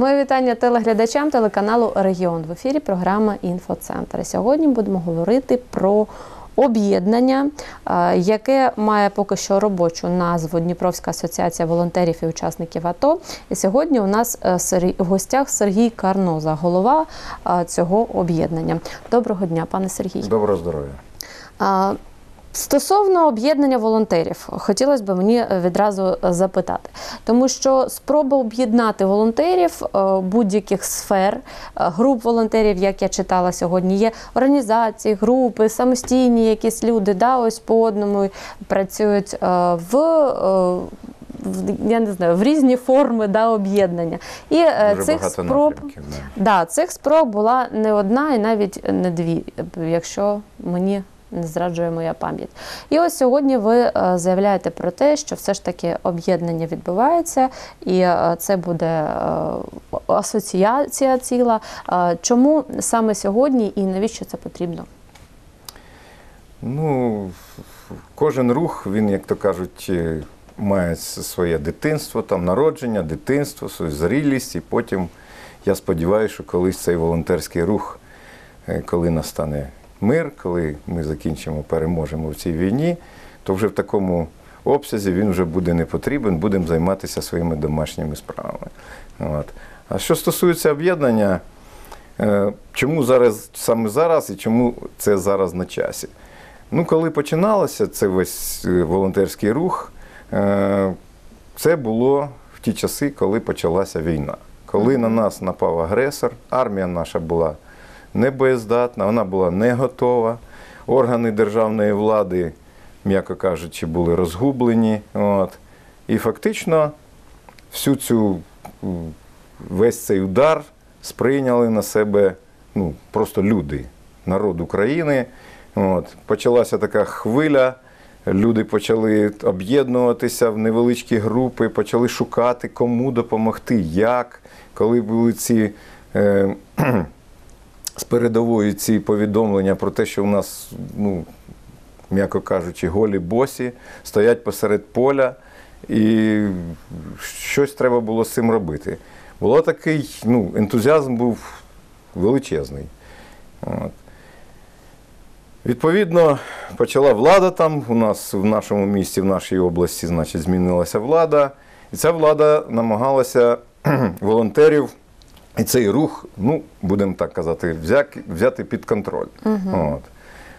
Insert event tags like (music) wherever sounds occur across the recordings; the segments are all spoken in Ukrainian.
Моє вітання телеглядачам телеканалу Регіон в ефірі програма Інфоцентр. Сьогодні будемо говорити про об'єднання, яке має поки що робочу назву Дніпровська асоціація волонтерів і учасників АТО. І сьогодні у нас е, в гостях Сергій Карноза, голова цього об'єднання. Доброго дня, пане Сергій. Доброго здоров'я. Стосовно об'єднання волонтерів, хотілося б мені відразу запитати, тому що спроба об'єднати волонтерів е, будь-яких сфер, е, груп волонтерів, як я читала сьогодні, є організації, групи, самостійні якісь люди, да, ось по одному працюють е, в. е, Я не знаю, в різні форми да, об'єднання. І е, Дуже цих спроб. Да. Да, цих спроб була не одна і навіть не дві, якщо мені не зраджує моя пам'ять. І ось сьогодні ви е, заявляєте про те, що все ж таки об'єднання відбувається, і е, це буде е, асоціація ціла. Чому саме сьогодні і навіщо це потрібно? Ну, кожен рух, він, як то кажуть, має своє дитинство, там народження, дитинство, свою зрілість, і потім я сподіваюся, що колись цей волонтерський рух, коли настане мир, коли ми закінчимо, переможемо в цій війні, то вже в такому обсязі він вже буде не потрібен, будемо займатися своїми домашніми справами. От. А що стосується об'єднання, е, чому зараз саме зараз і чому це зараз на часі? Ну, коли починалося це весь е, волонтерський рух, е, це було в ті часи, коли почалася війна. Коли на нас напав агресор, армія наша була не боєздатна, вона була не готова. Органи державної влади, м'яко кажучи, були розгублені. От. І фактично всю цю весь цей удар сприйняли на себе ну, просто люди, народ України. От. Почалася така хвиля, люди почали об'єднуватися в невеличкі групи, почали шукати, кому допомогти, як. Коли були ці е, з передової ці повідомлення про те, що у нас, ну, м'яко кажучи, голі босі стоять посеред поля, і щось треба було з цим робити. Було такий, ну, ентузіазм був величезний. От. Відповідно, почала влада там. У нас в нашому місті, в нашій області, значить, змінилася влада. І ця влада намагалася (clears throat) волонтерів і цей рух, ну, будемо так казати, взяти, під контроль. От.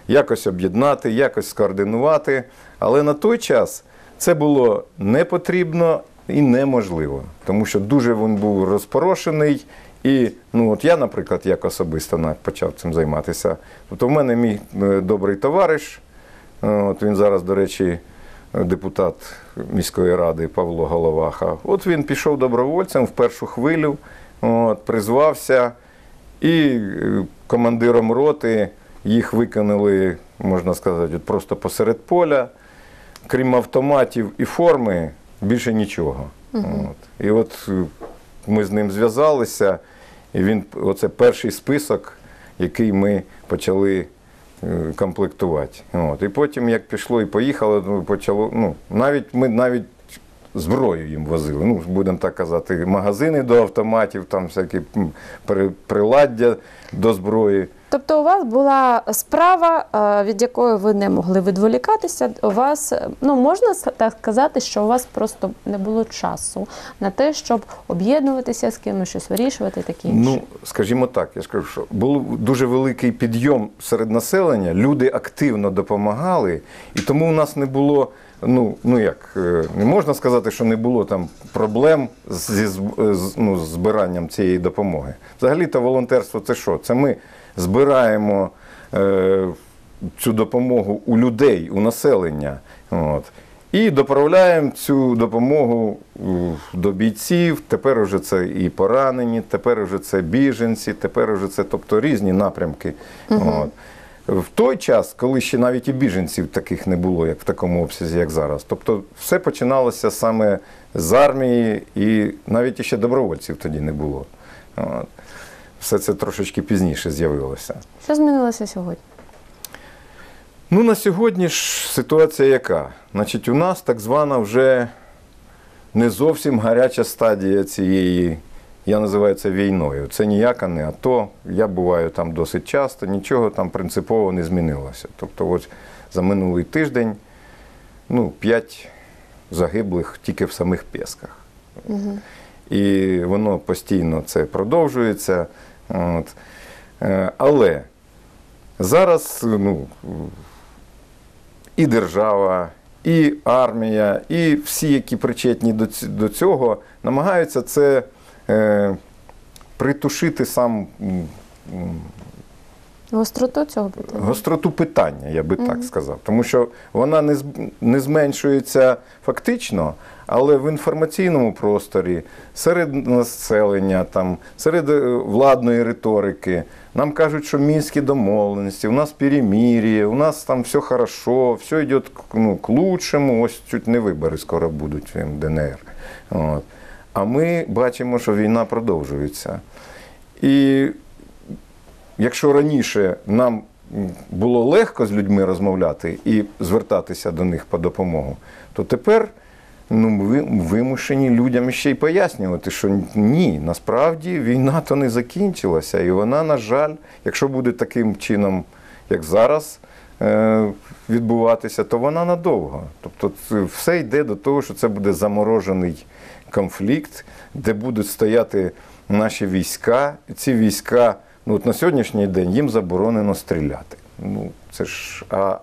Якось об'єднати, якось скоординувати. Але на той час це було не потрібно і неможливо, тому що дуже він був розпорошений. І ну, от я, наприклад, як особисто почав цим займатися. Тобто в мене мій е, добрий товариш, е, от він зараз, до речі, депутат міської ради Павло Головаха. От він пішов добровольцем в першу хвилю, от, призвався, і е, командиром роти їх виконали, можна сказати, от просто посеред поля. Крім автоматів і форми, більше нічого. От. І от е, ми з ним зв'язалися, і він оце перший список, який ми почали е, комплектувати. От. І потім, як пішло і поїхало, ну, почало. Ну, навіть ми навіть зброю їм возили. Ну, будемо так казати, магазини до автоматів, там всякі приладдя до зброї. Тобто у вас була справа, е, від якої ви не могли відволікатися. У вас, е, ну можна так сказати, що у вас просто не було часу на те, щоб об'єднуватися з кимось, щось вирішувати і таке інше. Ну, скажімо так, я скажу, що був дуже великий підйом серед населення, люди активно допомагали, і тому у нас не було. Ну, ну як, е, не можна сказати, що не було там проблем зі з, ну, збиранням цієї допомоги. Взагалі-то волонтерство це що? Це ми збираємо е, цю допомогу у людей, у населення. От. І доправляємо цю допомогу е, до бійців. Тепер уже це і поранені, тепер уже це біженці, тепер уже це тобто різні напрямки. От. В той час, коли ще навіть і біженців таких не було, як в такому обсязі, як зараз. Тобто все починалося саме з армії, і навіть іще добровольців тоді не було. От. Все це трошечки пізніше з'явилося. Що змінилося сьогодні? Ну, на сьогодні ж ситуація яка? Значить, у нас так звана вже не зовсім гаряча стадія цієї Я називаю це війною. Це ніяка не АТО. Я буваю там досить часто, нічого там принципово не змінилося. Тобто, ось за минулий тиждень ну, 5 загиблих тільки в самих Пєсках. І воно постійно це продовжується. От. Е, Але зараз ну, і держава, і армія, і всі, які причетні до цього, намагаються це притушити сам Гостроту цього питання. гостроту питання, я би так сказав. Тому що вона не, з- не зменшується фактично, але в інформаційному просторі, серед населення, там, серед е, владної риторики. Нам кажуть, що мінські домовленості, у нас перемір'я, у нас там все хорошо, все йде ну, к лучшому, ось чуть не вибори скоро будуть в ДНР. От. А ми бачимо, що війна продовжується. І якщо раніше нам було легко з людьми розмовляти і звертатися до них по допомогу, то тепер ну, ми вимушені людям ще й пояснювати, що ні, насправді війна то не закінчилася, і вона, на жаль, якщо буде таким чином, як зараз. е, Відбуватися, то вона надовго. Тобто все йде до того, що це буде заморожений конфлікт, де будуть стояти наші війська. Ці війська, ну от на сьогоднішній день їм заборонено стріляти. Ну це ж а,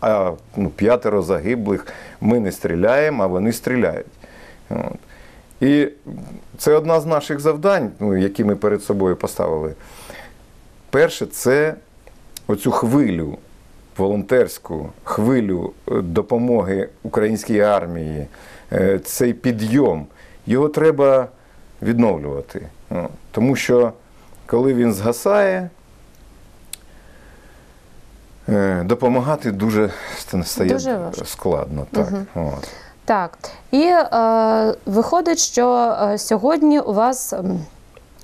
а ну, п'ятеро загиблих. Ми не стріляємо, а вони стріляють. От. І це одна з наших завдань, ну, які ми перед собою поставили. Перше, це оцю хвилю, волонтерську хвилю е, допомоги українській армії, е, цей підйом, його треба відновлювати. Тому що коли він згасає, е, допомагати дуже стає Дуже складно. Так. От. Так. І е, виходить, що е, сьогодні у вас.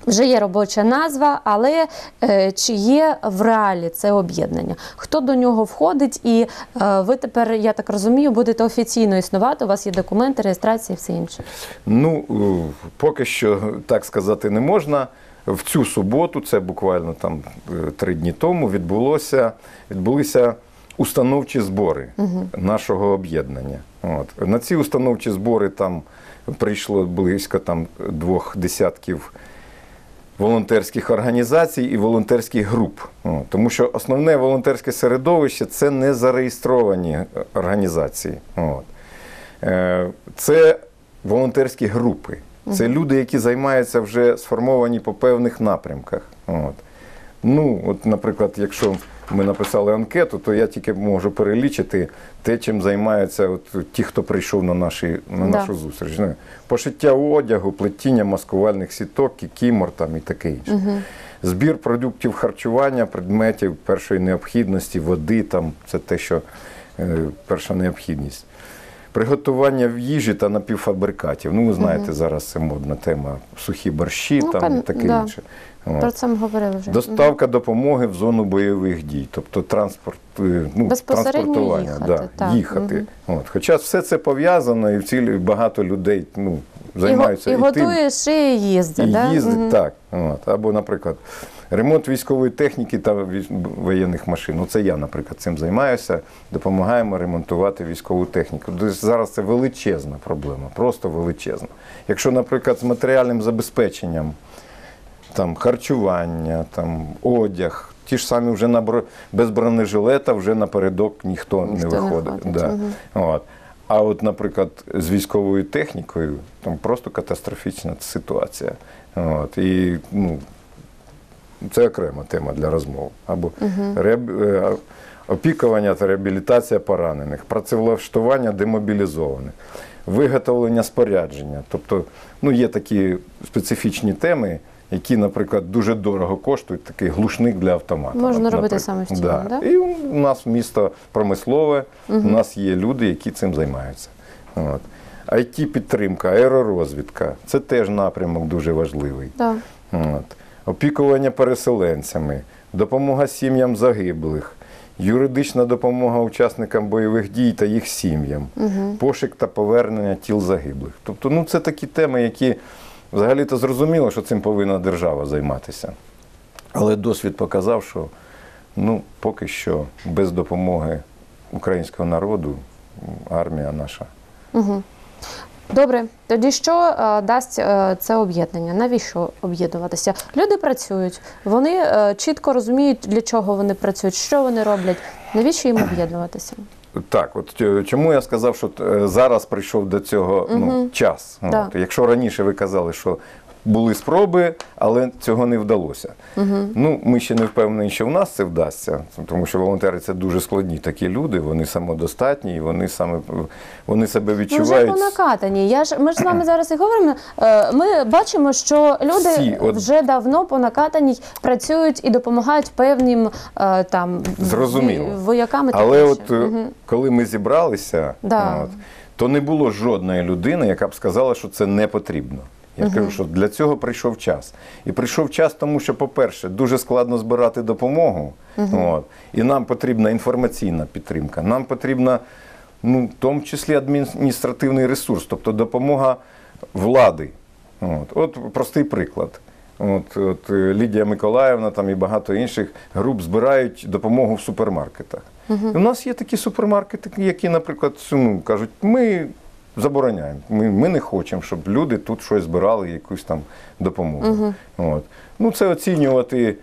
Вже є робоча назва, але е, чи є в реалі це об'єднання? Хто до нього входить? І е, ви тепер, я так розумію, будете офіційно існувати. У вас є документи, реєстрація і все інше. Ну, е, поки що так сказати не можна. В цю суботу, це буквально там три дні тому, відбулося, відбулися установчі збори нашого об'єднання. От. На ці установчі збори там прийшло близько там, двох десятків волонтерських організацій і волонтерських груп. Тому що основне волонтерське середовище це не зареєстровані організації. Е, Це волонтерські групи. Це люди, які займаються вже сформовані по певних напрямках. Ну, от, наприклад, якщо ми написали анкету, то я тільки можу перелічити те, чим займаються от, ті, хто прийшов на, наші, на Да. нашу зустріч. Ну, Пошиття одягу, плетіння маскувальних сіток, кікімор там і таке інше. Збір продуктів харчування, предметів першої необхідності, води, там, це те, що е, перша необхідність. Приготування в їжі та напівфабрикатів. Ну, ви знаєте, зараз це модна тема. Сухі борщі Ну, там, і таке да. інше. Про це ми говорили вже. Доставка допомоги в зону бойових дій, тобто транспорт, е, ну, транспортування, їхати, да, так. їхати. От. Хоча все це пов'язано, і в цілі багато людей ну, займаються і і, тим, готує ще і їздить. і да? їздить, Мгм. так. От. Або, наприклад, ремонт військової техніки та воєнних машин. Ну, це я, наприклад, цим займаюся. Допомагаємо ремонтувати військову техніку. Тобто зараз це величезна проблема, просто величезна. Якщо, наприклад, з матеріальним забезпеченням, там харчування, там одяг. Ті ж самі вже на бро... без бронежилета вже напередок ніхто, Ніхто не не виходить. ходить, да. мгм. От. А от, наприклад, з військовою технікою там просто катастрофічна ситуація. От. І ну, це окрема тема для розмов. Або реаб- е, опікування та реабілітація поранених, працевлаштування демобілізованих, виготовлення спорядження. Тобто, ну, є такі специфічні теми, які, наприклад, дуже дорого коштують, такий глушник для автомата. Можна робити наприклад. самостійно, да? І у нас місто промислове, у нас є люди, які цим займаються. От. it підтримка аеророзвідка це теж напрямок дуже важливий. Да. От. Опікування переселенцями, допомога сім'ям загиблих, юридична допомога учасникам бойових дій та їх сім'ям, пошук та повернення тіл загиблих. Тобто, ну це такі теми, які взагалі-то зрозуміло, що цим повинна держава займатися. Але досвід показав, що ну, поки що без допомоги українського народу армія наша. Угу. Добре, тоді що е, дасть е, це об'єднання? Навіщо об'єднуватися? Люди працюють, вони е, чітко розуміють, для чого вони працюють, що вони роблять. Навіщо їм об'єднуватися? Так, от е, чому я сказав, що е, зараз прийшов до цього ну, Мгм. час. Да. От, якщо раніше ви казали, що були спроби, але цього не вдалося. Ну, ми ще не впевнені, що в нас це вдасться, тому що волонтери це дуже складні такі люди, вони самодостатні, і вони саме вони себе Ну, вже відчувають. по накатанні. Я ж ми ж з вами зараз і говоримо. е, Ми бачимо, що люди Всі, от- вже давно по накатаній працюють і допомагають певним е, там Зрозуміло. воякам. Але інше. от Мгм. коли ми зібралися, Да. от, то не було жодної людини, яка б сказала, що це не потрібно. Я кажу, що для цього прийшов час. І прийшов час, тому що, по-перше, дуже складно збирати допомогу. От, і нам потрібна інформаційна підтримка. Нам потрібна, ну, в тому числі адміністративний ресурс, тобто допомога влади. От, от простий приклад. От, от е, Лідія Миколаївна там і багато інших груп збирають допомогу в супермаркетах. І у нас є такі супермаркети, які, наприклад, ну, кажуть, ми забороняємо. Ми, ми не хочемо, щоб люди тут щось збирали, якусь там допомогу. От. Ну, це оцінювати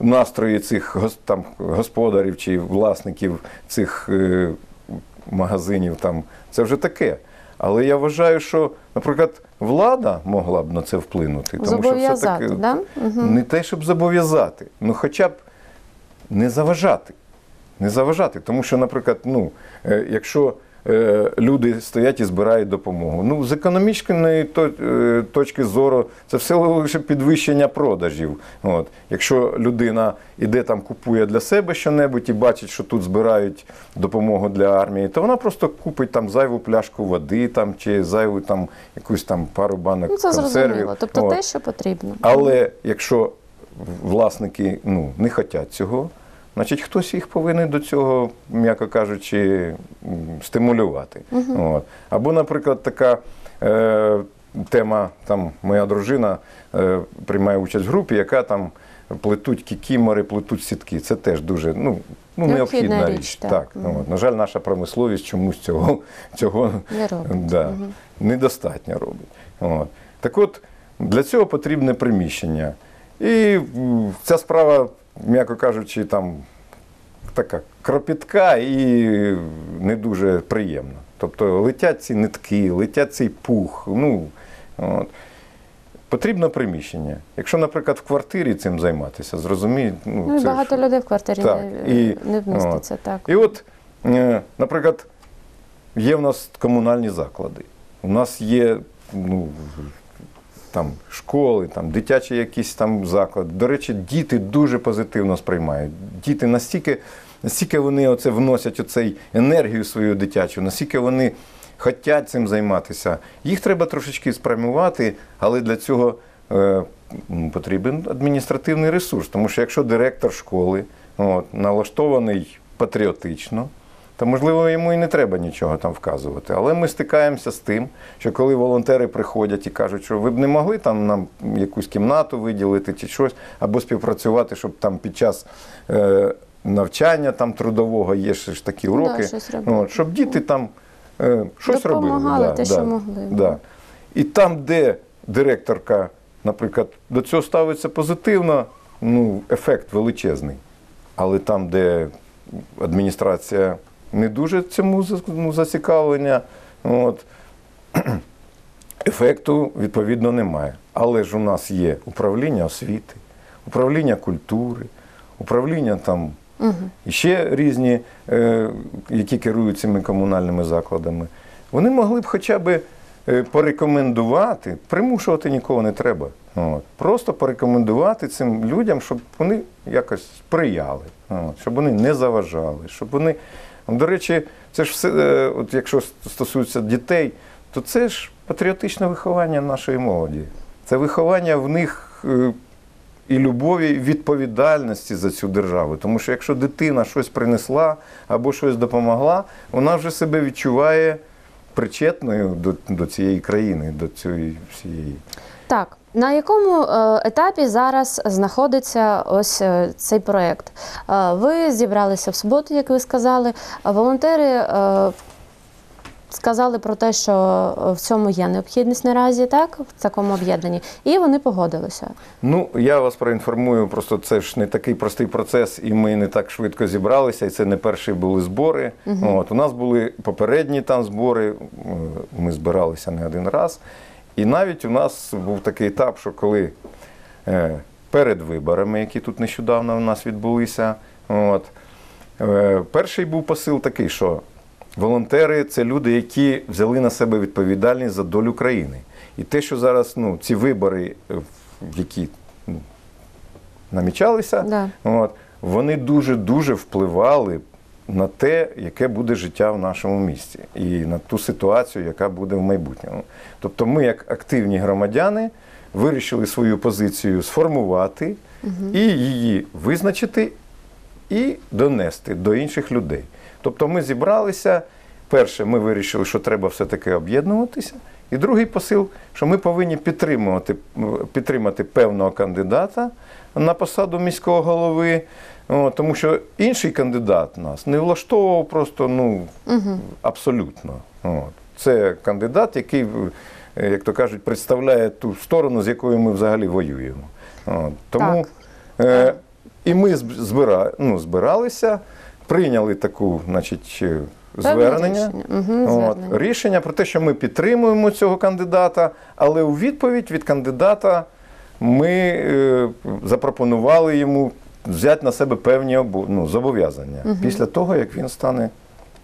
настрої цих там, господарів чи власників цих е, магазинів. Там, це вже таке. Але я вважаю, що, наприклад, влада могла б на це вплинути. Тому що все-таки да? Мгм. не те, щоб зобов'язати, ну хоча б не заважати. Не заважати. Тому що, наприклад, ну, е, якщо люди стоять і збирають допомогу, ну, з економічної е, точки зору це все лише підвищення продажів. От. Якщо людина іде там, купує для себе щонебудь і бачить, що тут збирають допомогу для армії, то вона просто купить там зайву пляшку води там, чи зайву там, якусь там пару банок Ну, це консервів. зрозуміло. Тобто От. те, що потрібно. Але якщо власники ну, не хочуть цього, значить хтось їх повинен до цього, м'яко кажучи, стимулювати. От. Або, наприклад, така е, тема, там моя дружина е, приймає участь в групі, яка там плетуть кікімори, плетуть сітки. Це теж дуже ну, ну, Необхідна річ, річ. так. Так, Мгм. от. На жаль, наша промисловість чомусь цього, цього Не робить. Да, недостатньо робить. От. Так от, для цього потрібне приміщення. І ця справа, м'яко кажучи, там така кропітка і не дуже приємна. Тобто летять ці нитки, летять цей пух. Ну, от. Потрібно приміщення. Якщо, наприклад, в квартирі цим займатися, зрозуміють. Ну, Ну це багато ж- людей в квартирі Так, не, і- не вміститься. Так. і от, е, наприклад, є в нас комунальні заклади. У нас є ну, там, школи, там, дитячі якісь там заклади. До речі, діти дуже позитивно сприймають. Діти настільки, настільки вони оце вносять оцей енергію свою дитячу, настільки вони хочуть цим займатися. Їх треба трошечки спрямувати, але для цього е, потрібен адміністративний ресурс. Тому що якщо директор школи от, налаштований патріотично, то можливо йому і не треба нічого там вказувати. Але ми стикаємося з тим, що коли волонтери приходять і кажуть, що ви б не могли там нам якусь кімнату виділити чи щось, або співпрацювати, щоб там під час е, навчання там трудового є ж такі Ну да, уроки, щось робити. щоб діти там е, щось Допомагали робили. те, що могли. Да. І там, де директорка, наприклад, до цього ставиться позитивно, ну, ефект величезний. Але там, де адміністрація не дуже цьому ну, зацікавлення, от, (clears throat) ефекту відповідно немає. Але ж у нас є управління освіти, управління культури, управління там і ще різні, е, які керують цими комунальними закладами. Вони могли б хоча б е, порекомендувати, примушувати нікого не треба. От. Просто порекомендувати цим людям, щоб вони якось сприяли, от. щоб вони не заважали, щоб вони. До речі, це ж все, е, от якщо стосується дітей, то це ж патріотичне виховання нашої молоді. Це виховання в них е, і любові, і відповідальності за цю державу. Тому що якщо дитина щось принесла або щось допомогла, вона вже себе відчуває причетною до, до цієї країни, до цієї всієї. Так, на якому е, етапі зараз знаходиться ось е, цей проєкт? Е, ви зібралися в суботу, як ви сказали. Волонтери сказали про те, що в цьому є необхідність наразі, так, в такому об'єднанні, і вони погодилися. Ну, я вас проінформую, просто це ж не такий простий процес, і ми не так швидко зібралися, і це не перші були збори. От, у нас були попередні там збори, ми збиралися не один раз. І навіть у нас був такий етап, що коли е, перед виборами, які тут нещодавно у нас відбулися, от, е, перший був посил такий, що волонтери це люди, які взяли на себе відповідальність за долю країни. І те, що зараз ну, ці вибори, е, які ну, намічалися, Да. от, вони дуже-дуже впливали на те, яке буде життя в нашому місті, і на ту ситуацію, яка буде в майбутньому. Тобто ми, як активні громадяни, вирішили свою позицію сформувати і її визначити і донести до інших людей. Тобто ми зібралися. Перше, ми вирішили, що треба все-таки об'єднуватися. І другий посил, що ми повинні підтримувати, підтримати певного кандидата на посаду міського голови, О, тому що інший кандидат нас не влаштовував просто ну, абсолютно. Це кандидат, який, е, як то кажуть, представляє ту сторону, з якою ми взагалі воюємо. Тому е, і ми зб- збира, ну, збиралися, прийняли таку, значить, е, звернення. рішення. От, рішення про те, що ми підтримуємо цього кандидата, але у відповідь від кандидата ми е, запропонували йому взяти на себе певні ну, зобов'язання після того, як він стане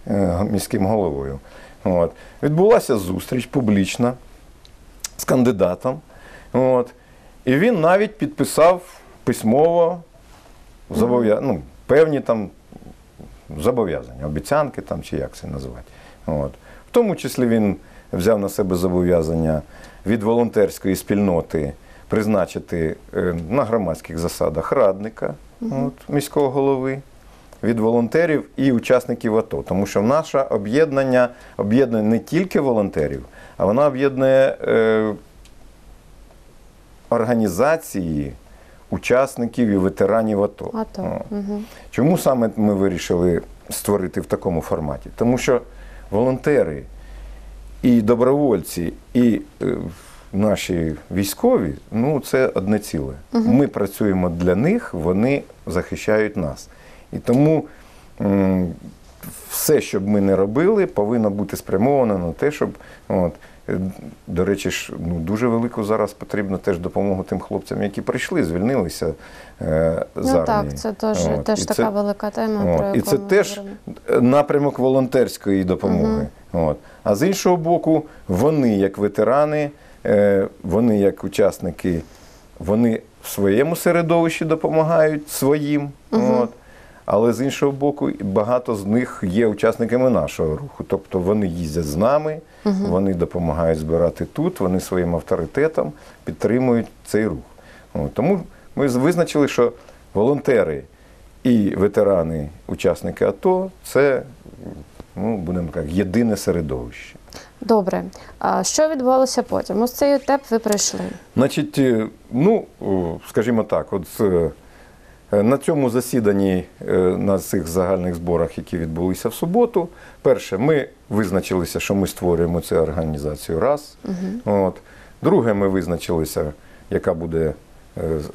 е, міським головою. От. Відбулася зустріч публічна з кандидатом. От. І він навіть підписав письмово зобов'я... ну, певні там зобов'язання, обіцянки там, чи як це називати. От. В тому числі він взяв на себе зобов'язання від волонтерської спільноти призначити е, на громадських засадах радника от, міського голови. Від волонтерів і учасників АТО, тому що наше об'єднання об'єднує не тільки волонтерів, а вона об'єднує е, організації учасників і ветеранів АТО. А то. О. Угу. Чому саме ми вирішили створити в такому форматі? Тому що волонтери і добровольці, і е, наші військові ну це одне ціле. Ми працюємо для них, вони захищають нас. І тому все, що б ми не робили, повинно бути спрямовано на те, щоб. От, е, до речі, ж ну, дуже велику зараз потрібно теж допомогу тим хлопцям, які прийшли, звільнилися е, з Ну армії. так, це теж, От, теж і така це- велика тема. От, про і це ми теж говоримо. напрямок волонтерської допомоги. От. А з іншого боку, вони, як ветерани, вони як учасники, вони в своєму середовищі допомагають своїм. От. Але з іншого боку, багато з них є учасниками нашого руху. Тобто вони їздять з нами, вони допомагають збирати тут, вони своїм авторитетом підтримують цей рух. От. Тому ми визначили, що волонтери і ветерани, учасники АТО це, ну, будемо так, єдине середовище. Добре. А що відбувалося потім? Ось цей етап ви пройшли. Значить, е, ну, скажімо так, от е, на цьому засіданні, е, на цих загальних зборах, які відбулися в суботу, перше, ми визначилися, що ми створюємо цю організацію раз. От. Друге, ми визначилися, яка буде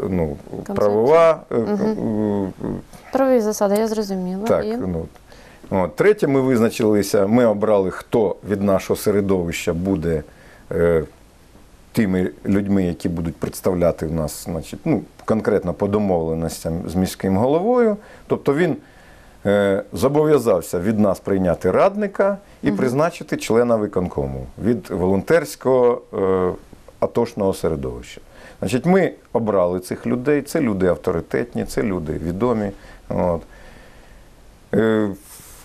ну, правова. е, Правові засади, я зрозуміла. Так, І... ну, от. Третє, ми визначилися, ми обрали, хто від нашого середовища буде е, тими людьми, які будуть представляти в нас, значить, ну, конкретно по домовленостям з міським головою. Тобто він е, зобов'язався від нас прийняти радника і призначити члена виконкому від волонтерського е, атошного середовища. Значить, ми обрали цих людей, це люди авторитетні, це люди відомі. От. Е,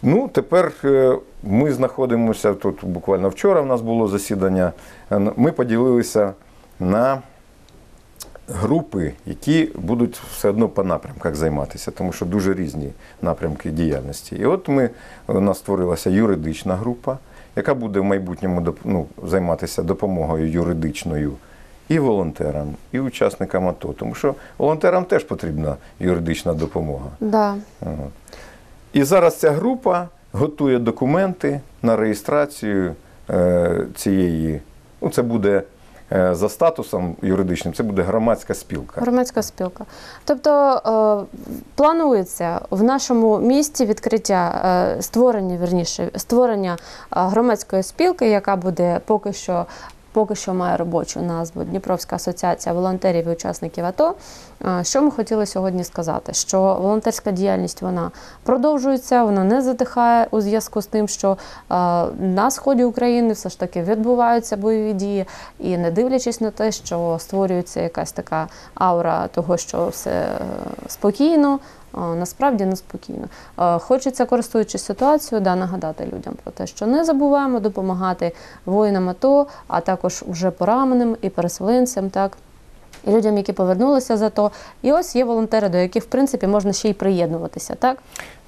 Ну, тепер е, ми знаходимося тут буквально вчора. в нас було засідання. Е, Ми поділилися на групи, які будуть все одно по напрямках займатися, тому що дуже різні напрямки діяльності. І от ми у нас створилася юридична група, яка буде в майбутньому ну, займатися допомогою юридичною і волонтерам, і учасникам АТО. Тому що волонтерам теж потрібна юридична допомога. Да. От. І зараз ця група готує документи на реєстрацію е, цієї. Ну, це буде е, за статусом юридичним, це буде громадська спілка. Громадська спілка. Тобто е, планується в нашому місті відкриття створення, верніше, створення громадської спілки, яка буде поки що. Поки що має робочу назву Дніпровська асоціація волонтерів і учасників АТО. Що ми хотіли сьогодні сказати? Що волонтерська діяльність вона продовжується, вона не затихає у зв'язку з тим, що на сході України все ж таки відбуваються бойові дії, і не дивлячись на те, що створюється якась така аура того, що все е, спокійно. Е, Насправді неспокійно. Е, Хочеться, користуючись ситуацією, да, нагадати людям про те, що не забуваємо допомагати воїнам АТО, а також вже пораненим і переселенцям, так і людям, які повернулися з АТО. І ось є волонтери, до яких в принципі можна ще й приєднуватися. Так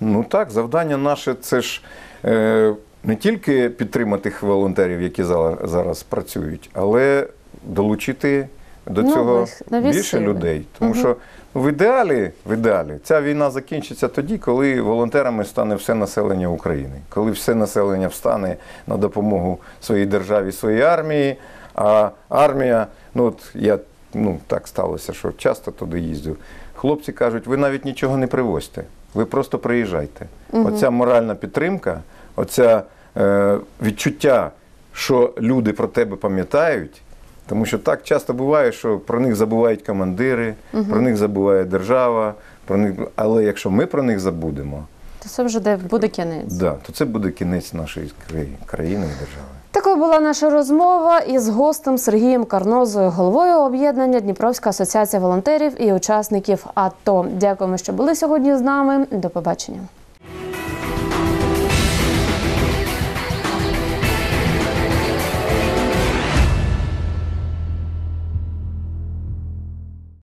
Ну так, завдання наше це ж е, не тільки підтримати тих волонтерів, які зараз, працюють, але долучити до Нових, цього більше людей. Тому Мгм. що в ідеалі, в ідеалі ця війна закінчиться тоді, коли волонтерами стане все населення України, коли все населення встане на допомогу своїй державі, своїй армії. А армія, ну от я ну так сталося, що часто туди їздив. Хлопці кажуть, ви навіть нічого не привозьте, ви просто приїжджайте. Оця моральна підтримка, оця е, відчуття, що люди про тебе пам'ятають. Тому що так часто буває, що про них забувають командири, про них забуває держава, про них, але якщо ми про них забудемо, то це вже де буде кінець. да, то це буде кінець нашої країни, країни і держави. Такою була наша розмова із гостем Сергієм Карнозою, головою об'єднання Дніпровська асоціація волонтерів і учасників АТО. Дякуємо, що були сьогодні з нами. До побачення.